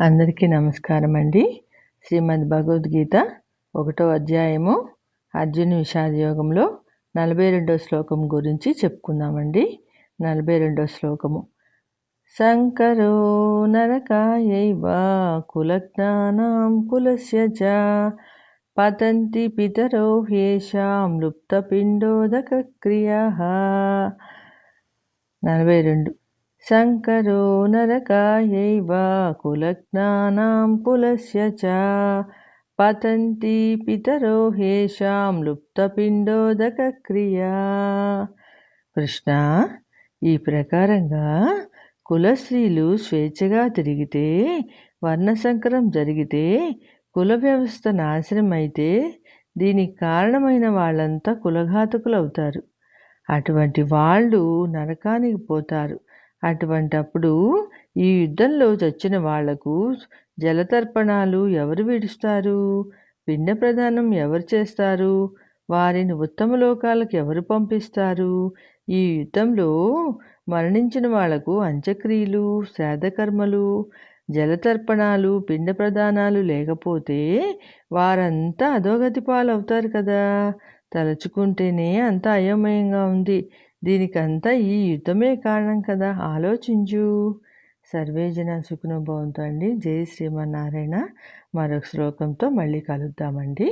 అందరికీ నమస్కారం అండి శ్రీమద్ భగవద్గీత ఒకటో అధ్యాయము అర్జున్ విషాద యోగంలో నలభై రెండో శ్లోకం గురించి చెప్పుకుందామండి. నలభై రెండో శ్లోకము. శంకరో నరకాయైవ కులజ్ఞానాం కులస్య చ పతంతి పితరో హ్యేషాం లుప్తపిండోదక క్రియా నలభై రెండు. శంకరో నరకాయైవ కులజ్ఞానాం కులస్య పతంతి పితరో హేషాం లుప్తపిండోదక క్రియా కృష్ణ ఈ ప్రకారంగా కులశ్రీలు స్వేచ్ఛగా తిరిగితే వర్ణసంకరం జరిగితే కుల వ్యవస్థ నాశనం అయితే దీనికి కారణమైన వాళ్ళంతా కులఘాతకులు అటువంటి వాళ్ళు నరకానికి పోతారు. అటువంటప్పుడు ఈ యుద్ధంలో చచ్చిన వాళ్ళకు జలతర్పణాలు ఎవరు విడుస్తారు? పిండ ప్రదానం ఎవరు చేస్తారు? వారిని ఉత్తమ లోకాలకు ఎవరు పంపిస్తారు? ఈ యుద్ధంలో మరణించిన వాళ్ళకు అంత్యక్రియలు శ్రాద్ధకర్మలు జలతర్పణాలు పిండ ప్రదానాలు లేకపోతే వారంతా అధోగతి పాలవుతారు కదా. తలుచుకుంటేనే అంత అయోమయంగా ఉంది. దీనికంతా ఈ యుద్ధమే కారణం కదా ఆలోచించు. సర్వేజన సుఖనుభవంతో అండి. జై శ్రీమన్నారాయణ. మరొక శ్లోకంతో మళ్ళీ కలుద్దామండి.